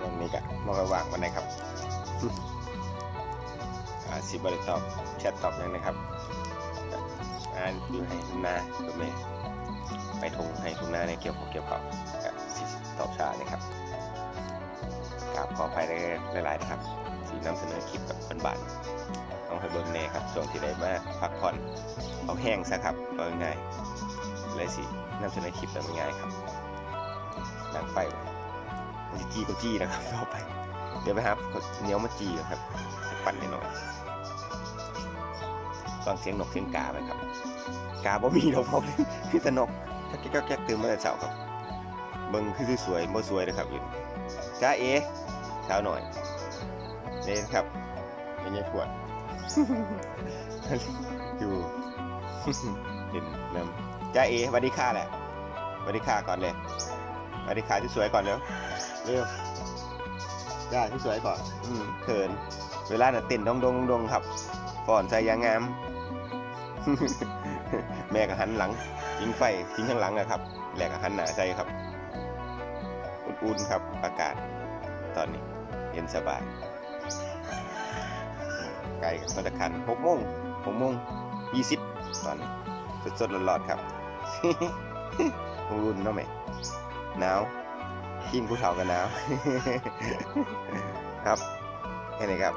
ตรงนี้ก็บ่ค่อยว่างวันไหนครับอ่าสิบริตอบแชทตอบยังนะครับอ่านอยู่ให้ทุ่งนาตัวแม่ไปทงให้ทุ่งนาในเกี่ยวกับเกี่ยวกับสิตอบช้านะครับกราบขออภัยหลายๆนะครับที่นำเสนอคลิปกับคนบ้านต้องให้เบิ่งแน่ครับช่วงที่ได้มาพักผ่อนเอาแห้งซะครับก็ง่ายเลยสินำเสนอคลิปแบบง่ายครับดังไฟ จะจี้ก็จี้นะครับต่อไป เดี๋ยวไปครับกดเหนียวมาจีครับปั่นหน่อยฟังเสียงนกเสียงกาไหมครับ กาบ่มีดอกพอเลยคือแต่นกถ้าแก๊กแก๊กตื่นมาแต่เช้าครับเบิ่งคือสวยๆบ่สวยนะครับอยู่จ้าเอเช้าหน่อยเล่นครับเป็นยังขวดอยู่เห็นนำจ้าเอสวัสดีค่ะแหละสวัสดีค่ะก่อนเลย สวัสดีค่ะที่สวยก่อนเร็วเร็วได้ที่สวยก่อน อืมเขิน เวลาน่ะเต้นดงดงดงครับฟอนใส่ยางงาม แม่ก็หันหลังยิงไฟทิ้งข้างหลังนะครับแหลกก็หันหน้าใส่ครับ อุ่นๆครับอากาศ ตอนนี้เย็นสบายไกลกับพัตตาคันหกโมงหกโมงยี่สิบตอนนี้สดๆร้อนๆครับอุ่นๆเนาะแม่ หนาวกินผู้เขากันหนาว ครับแค่นี้ครับ